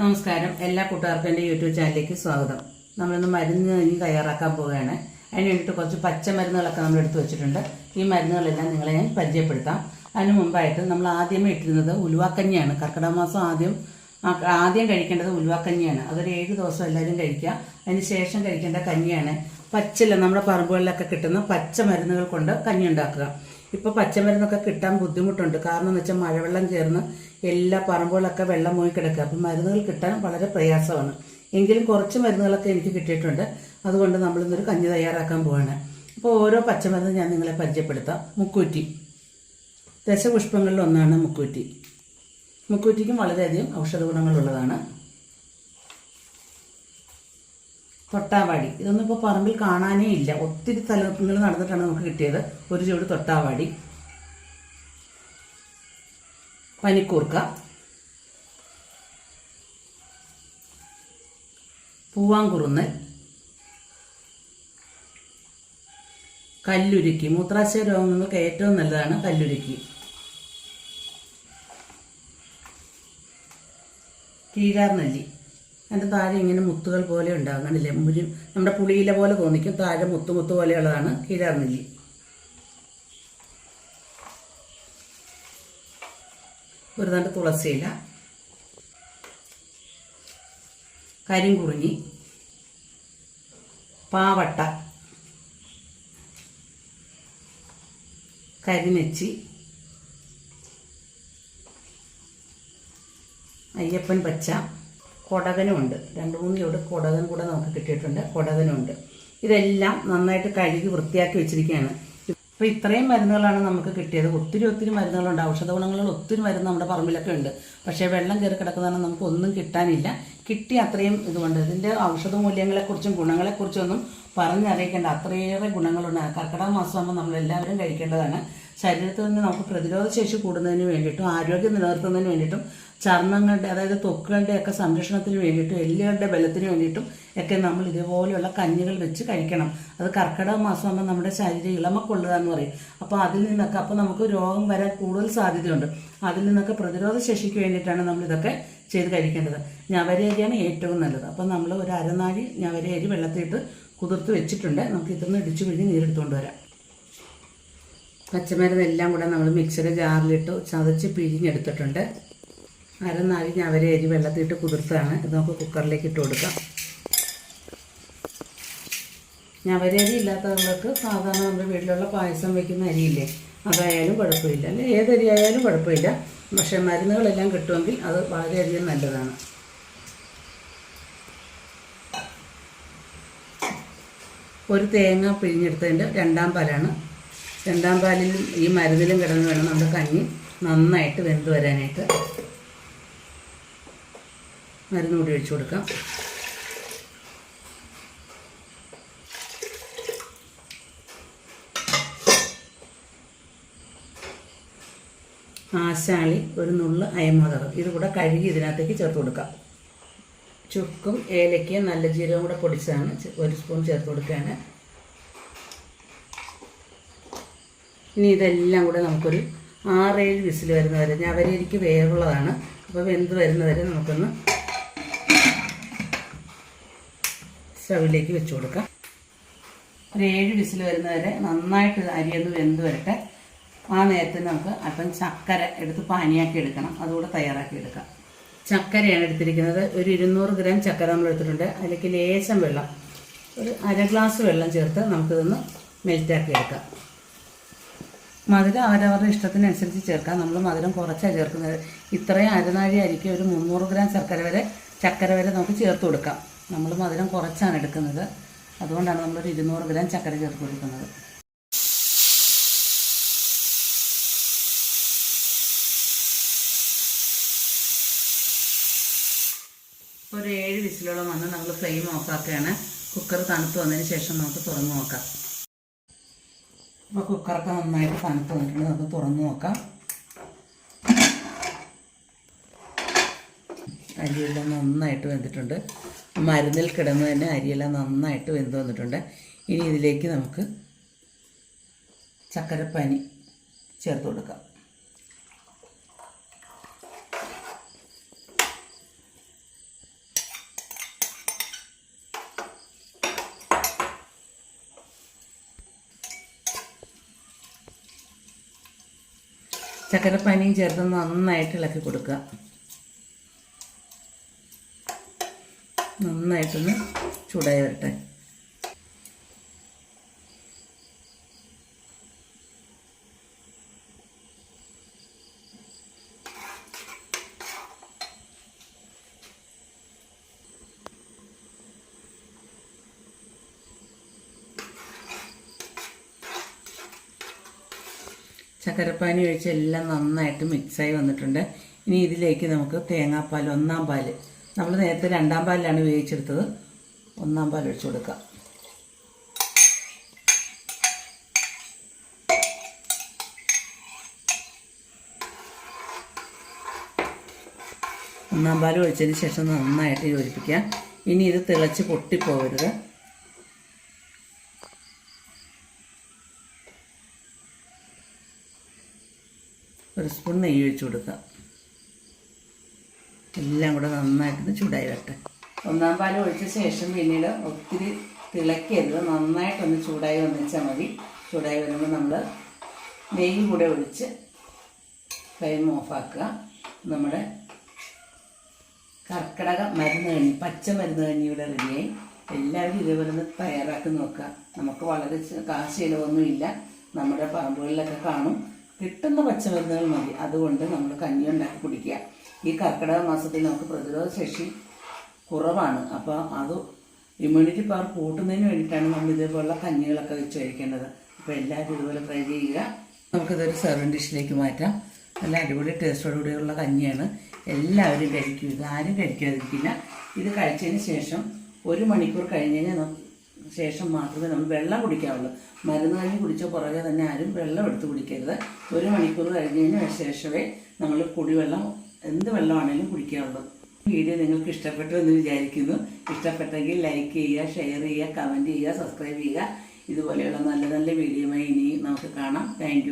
നമസ്കാരം. എല്ലാ കൂട്ടുകാർക്കും എന്റെ യൂട്യൂബ് ചാനലിലേക്ക് സ്വാഗതം. നമ്മളിന്ന് മരുന്ന് ഇനി തയ്യാറാക്കാൻ പോവുകയാണ്. അതിന് വേണ്ടിയിട്ട് കുറച്ച് പച്ചമരുന്നുകളൊക്കെ നമ്മൾ എടുത്തു വെച്ചിട്ടുണ്ട്. ഈ മരുന്നുകളെല്ലാം നിങ്ങളെ ഞാൻ പരിചയപ്പെടുത്താം. അതിന് മുമ്പായിട്ട് നമ്മൾ ആദ്യമേ ഇട്ടിരുന്നത് ഉലുവാക്കഞ്ഞിയാണ്. കർക്കിടക മാസം ആദ്യം ആദ്യം കഴിക്കേണ്ടത് ഉലുവാക്കഞ്ഞിയാണ്. അതൊരു ഏഴ് ദിവസം എല്ലാവരും കഴിക്കുക. അതിന് ശേഷം കഴിക്കേണ്ട കഞ്ഞിയാണ്. പച്ചില നമ്മുടെ പറമ്പുകളിലൊക്കെ കിട്ടുന്ന പച്ച മരുന്നുകൾ കൊണ്ട് കഞ്ഞി ഉണ്ടാക്കുക. ഇപ്പോൾ പച്ചമരുന്നൊക്കെ കിട്ടാൻ ബുദ്ധിമുട്ടുണ്ട്. കാരണം എന്ന് വെച്ചാൽ മഴവെള്ളം ചേർന്ന് എല്ലാ പറമ്പുകളൊക്കെ വെള്ളം മൂയി കിടക്കുക. അപ്പം മരുന്നുകൾ കിട്ടാൻ വളരെ പ്രയാസമാണ്. എങ്കിലും കുറച്ച് മരുന്നുകളൊക്കെ എനിക്ക് കിട്ടിയിട്ടുണ്ട്. അതുകൊണ്ട് നമ്മളിന്നൊരു കഞ്ഞി തയ്യാറാക്കാൻ പോവാണ്. അപ്പോൾ ഓരോ പച്ചമരുന്ന് ഞാൻ നിങ്ങളെ പരിചയപ്പെടുത്താം. മുക്കൂറ്റി. ദശപുഷ്പങ്ങളിൽ ഒന്നാണ് മുക്കൂറ്റി. മുക്കൂറ്റിക്കും വളരെയധികം ഔഷധ ഗുണങ്ങളുള്ളതാണ് തൊട്ടാവാടി. ഇതൊന്നും ഇപ്പോൾ പറമ്പിൽ കാണാനേ ഇല്ല. ഒത്തിരി സ്ഥലങ്ങൾ നടന്നിട്ടാണ് നമുക്ക് കിട്ടിയത്. ഒരു ചൂട് തൊട്ടാവാടി. പനിക്കൂർക്ക. പൂവാങ്കുറുന്നൽ. കല്ലുരുക്കി. മൂത്രാശയ രോഗങ്ങൾക്ക് ഏറ്റവും നല്ലതാണ് കല്ലുരുക്കി. കീഴാർ നെല്ലി അതിന്റെ താഴെ ഇങ്ങനെ മുത്തുകൾ പോലെ ഉണ്ടാകും കണ്ടില്ലേ? മുരി നമ്മുടെ പുളിയില പോലെ തോന്നിക്കും. താഴെ മുത്തു മുത്തു പോലെയുള്ളതാണ്. കീഴാർനെല്ലി ഒരു തണ്ട് തുളസിയില കരിങ്കുറിഞ്ഞി പാവട്ട. കരിനെച്ചി അയ്യപ്പൻ പച്ച. കൊടകനുമുണ്ട് രണ്ട് മൂന്ന് ചുവട് കൊടകൻ കൂടെ നമുക്ക് കിട്ടിയിട്ടുണ്ട്. കൊടകനുമുണ്ട് ഇതെല്ലാം നന്നായിട്ട് കഴുകി വൃത്തിയാക്കി വെച്ചിരിക്കുകയാണ്. അപ്പോൾ ഇത്രയും മരുന്നുകളാണ് നമുക്ക് കിട്ടിയത്. ഒത്തിരി ഒത്തിരി മരുന്നുകളുണ്ട്. ഔഷധ ഗുണങ്ങളുള്ള ഒത്തിരി മരുന്ന് നമ്മുടെ പറമ്പിലൊക്കെ ഉണ്ട്. പക്ഷേ വെള്ളം കയറി കിടക്കുന്നതാണ് നമുക്ക് ഒന്നും കിട്ടാനില്ല. കിട്ടി അത്രയും ഇതുകൊണ്ട്. ഇതിന്റെ ഔഷധ മൂല്യങ്ങളെക്കുറിച്ചും ഗുണങ്ങളെക്കുറിച്ചൊന്നും പറഞ്ഞറിയിക്കേണ്ട അത്രയേറെ ഗുണങ്ങളുണ്ട്. കർക്കിടക മാസമാകുമ്പോൾ നമ്മൾ എല്ലാവരും കഴിക്കേണ്ടതാണ്. ശരീരത്തിൽ നിന്ന് നമുക്ക് പ്രതിരോധ ശേഷി കൂടുന്നതിന് വേണ്ടിയിട്ടും ആരോഗ്യം നിലനിർത്തുന്നതിന് വേണ്ടിയിട്ടും ചർമ്മങ്ങളുടെ അതായത് ത്വക്കുകളുടെ ഒക്കെ സംരക്ഷണത്തിന് വേണ്ടിയിട്ടും എല്ലുകളുടെ ബലത്തിന് വേണ്ടിയിട്ടും ഒക്കെ നമ്മൾ ഇതുപോലെയുള്ള കഞ്ഞികൾ വെച്ച് കഴിക്കണം. അത് കർക്കിടക മാസമാകുമ്പോൾ നമ്മുടെ ശരീരം ഇളമക്കൊള്ളുക എന്ന് പറയും. അപ്പോൾ അതിൽ നിന്നൊക്കെ അപ്പോൾ നമുക്ക് രോഗം വരാൻ കൂടുതൽ സാധ്യതയുണ്ട്. അതിൽ നിന്നൊക്കെ പ്രതിരോധ ശേഷിക്ക് വേണ്ടിയിട്ടാണ് നമ്മൾ ഇതൊക്കെ ചെയ്ത് കഴിക്കേണ്ടത്. ഞവരേരിയാണ് ഏറ്റവും നല്ലത്. അപ്പോൾ നമ്മൾ ഒരു അരനാഴി ഞവരേരി വെള്ളത്തിലിട്ട് കുതിർത്ത് വെച്ചിട്ടുണ്ട്. നമുക്ക് ഇതൊന്ന് ഇടിച്ചു പിഴിഞ്ഞ് നീരെടുത്തുകൊണ്ട് വരാം. പച്ചമരുന്നെല്ലാം കൂടെ നമ്മൾ മിക്സറി ജാറിലിട്ട് ചതച്ച് പിഴിഞ്ഞെടുത്തിട്ടുണ്ട്. അരനാഴി അവരെ അരി വെള്ളത്തിലിട്ട് കുതിർത്താണ് ഇത് നമുക്ക് കുക്കറിലേക്ക് ഇട്ട് കൊടുക്കാം. ഞാൻ അവരെ അരി ഇല്ലാത്തവർക്ക് സാധാരണ നമ്മുടെ വീട്ടിലുള്ള പായസം വെക്കുന്ന അരിയില്ലേ അതായാലും കുഴപ്പമില്ല. അല്ലെ ഏതരി ആയാലും കുഴപ്പമില്ല. പക്ഷേ മരുന്നുകളെല്ലാം കിട്ടുമെങ്കിൽ അത് വളരെയധികം നല്ലതാണ്. ഒരു തേങ്ങ പിഴിഞ്ഞെടുത്തതിന്റെ രണ്ടാം പാലാണ്. രണ്ടാം പാലിലും ഈ മരുന്നിലും കിടന്ന് വേണം നമ്മുടെ കഞ്ഞി നന്നായിട്ട് വെന്ത് വരാനായിട്ട്. മരുന്ന് കൂടി ഒഴിച്ചു കൊടുക്കാം. ആശാളി ഒരു നുള്ള് അയമോദകം ഇത് കൂടെ കഴുകി ഇതിനകത്തേക്ക് ചേർത്ത് കൊടുക്കാം. ചുക്കും ഏലക്കയും നല്ല ജീരകം കൂടെ പൊടിച്ചതാണ് ഒരു സ്പൂൺ ചേർത്ത് കൊടുക്കുകയാണ്. ഇനി ഇതെല്ലാം കൂടെ നമുക്കൊരു ആറേഴ് വിസിൽ വരുന്നവരെ ഞാൻ അവരെനിക്ക് വേവുള്ളതാണ്. അപ്പോൾ വെന്ത് വരുന്നവരെ നമുക്കൊന്ന് സ്റ്റവിലേക്ക് വെച്ച് കൊടുക്കാം. ഒരു ഏഴ് വിസിൽ വരുന്നവരെ നന്നായിട്ട് അരിയൊന്ന് വെന്ത് വരട്ടെ. ആ നേരത്തിന് നമുക്ക് അല്പം ചക്കര എടുത്ത് പാനിയാക്കി എടുക്കണം. അതുകൂടെ തയ്യാറാക്കി എടുക്കാം. ചക്കരയാണ് എടുത്തിരിക്കുന്നത്. ഒരു ഇരുന്നൂറ് ഗ്രാം ചക്കര നമ്മൾ എടുത്തിട്ടുണ്ട്. അതിലേക്ക് ലേശം വെള്ളം ഒരു അര ഗ്ലാസ് വെള്ളം ചേർത്ത് നമുക്കിതൊന്ന് മെൽറ്റാക്കി എടുക്കാം. മധുരം അവരവരുടെ ഇഷ്ടത്തിനനുസരിച്ച് ചേർക്കാം. നമ്മൾ മധുരം കുറച്ചാണ് ചേർക്കുന്നത്. ഇത്രയും അരനാഴി അരിക്ക് ഒരു മുന്നൂറ് ഗ്രാം ശർക്കര വരെ ചക്കര വരെ നമുക്ക് ചേർത്ത് കൊടുക്കാം. നമ്മൾ മധുരം കുറച്ചാണ് എടുക്കുന്നത്. അതുകൊണ്ടാണ് നമ്മളൊരു ഇരുന്നൂറ് ഗ്രാം ചക്കര ചേർത്ത് കൊടുക്കുന്നത്. ഒരു ഏഴ് വിസിലോളം വന്ന് നമ്മൾ ഫ്ലെയിം ഓഫാക്കുകയാണ്. കുക്കർ തണുത്ത് വന്നതിന് ശേഷം നമുക്ക് തുറന്നു നോക്കാം. അപ്പോൾ കുക്കറൊക്കെ നന്നായിട്ട് തണുത്ത് വന്നിട്ടുണ്ട്. നമുക്ക് തുറന്നു നോക്കാം. അരിയെല്ലാം നന്നായിട്ട് വെന്തിട്ടുണ്ട്. മരുന്നിൽ കിടന്ന് തന്നെ അരിയെല്ലാം നന്നായിട്ട് വെന്ത് വന്നിട്ടുണ്ട്. ഇനി ഇതിലേക്ക് നമുക്ക് ചക്കരപ്പനി ചേർത്ത് കൊടുക്കാം. ചക്കരപ്പനിയും ചേർത്ത് നന്നായിട്ട് ഇളക്കി കൊടുക്കുക. നന്നായിട്ടൊന്ന് ചൂടായി വരട്ടെ ചക്കരപ്പാനി ഒഴിച്ച് എല്ലാം നന്നായിട്ട് മിക്സായി വന്നിട്ടുണ്ട്. ഇനി ഇതിലേക്ക് നമുക്ക് തേങ്ങാപ്പാൽ ഒന്നാം പാൽ നമ്മൾ നേരത്തെ രണ്ടാം പാലിലാണ് വേവിച്ചെടുത്തത്. ഒന്നാം പാൽ ഒഴിച്ചു കൊടുക്കുക. ഒന്നാം പാൽ ഒഴിച്ചതിന് ശേഷം നന്നായിട്ട് യോജിപ്പിക്കാം ഇനി ഇത് തിളച്ച് പൊട്ടിപ്പോകരുത്. ഒരു സ്പൂൺ നെയ്യ് ഒഴിച്ചു കൊടുക്കുക. എല്ലാം കൂടെ നന്നായിട്ടൊന്ന് ചൂടായി വരട്ടെ ഒന്നാം പാൽ ഒഴിച്ച ശേഷം പിന്നീട് ഒത്തിരി തിളക്കരുത്. നന്നായിട്ടൊന്ന് ചൂടായി വന്നിച്ചാൽ മതി. ചൂടായി വരുമ്പോൾ നമ്മൾ നെയ്യ് കൂടെ ഒഴിച്ച് ഫ്ലെയിം ഓഫാക്കുക. നമ്മുടെ കർക്കിടക മരുന്ന് കഞ്ഞി പച്ച മരുന്ന് കഞ്ഞിയുടെ റെഡിയായി. എല്ലാവരും ഇതേപോലെ ഒന്ന് തയ്യാറാക്കി നോക്കുക. നമുക്ക് വളരെ ചെ- കാശ് ചിലവൊന്നുമില്ല നമ്മുടെ പറമ്പുകളിലൊക്കെ കാണും. കിട്ടുന്ന പച്ചമരുന്നുകൾ മതി. അതുകൊണ്ട് നമ്മൾ കഞ്ഞി ഉണ്ടാക്കി കുടിക്കുക. ഈ കർക്കിടക മാസത്തിൽ നമുക്ക് പ്രതിരോധ ശേഷി കുറവാണ്. അപ്പോൾ അത് ഇമ്മ്യൂണിറ്റി പവർ കൂട്ടുന്നതിന് വേണ്ടിയിട്ടാണ് നമ്മൾ ഇതേപോലുള്ള കഞ്ഞികളൊക്കെ വെച്ച് കഴിക്കേണ്ടത്. അപ്പോൾ എല്ലാവരും ഇതുപോലെ ട്രൈ ചെയ്യുക. നമുക്കിതൊരു സെർവിങ് ഡിഷിലേക്ക് മാറ്റാം. നല്ല അടിപൊളി ടേസ്റ്റോടുകൂടിയുള്ള കഞ്ഞിയാണ്. എല്ലാവരും കഴിക്കും. ഇത് ആരും കഴിക്കാതിരിക്കില്ല. ഇത് കഴിച്ചതിന് ശേഷം ഒരു മണിക്കൂർ കഴിഞ്ഞ് കഴിഞ്ഞാൽ ശേഷം മാത്രമേ നമ്മൾ വെള്ളം കുടിക്കാവുള്ളൂ. മരുന്ന് കഞ്ഞി കുടിച്ച പുറകെ തന്നെ ആരും വെള്ളം എടുത്ത് കുടിക്കരുത്. ഒരു മണിക്കൂർ കഴിഞ്ഞതിന് ശേഷമേ നമ്മൾ കുടിവെള്ളം എന്ത് വെള്ളമാണെങ്കിലും കുടിക്കാവുള്ളൂ. വീഡിയോ നിങ്ങൾക്ക് ഇഷ്ടപ്പെട്ടു എന്ന് വിചാരിക്കുന്നു. ഇഷ്ടപ്പെട്ടെങ്കിൽ ലൈക്ക് ചെയ്യുക ഷെയർ ചെയ്യുക കമന്റ് ചെയ്യുക സബ്സ്ക്രൈബ് ചെയ്യുക. ഇതുപോലെയുള്ള നല്ല നല്ല വീഡിയോയുമായി ഇനി നമുക്ക് കാണാം. താങ്ക്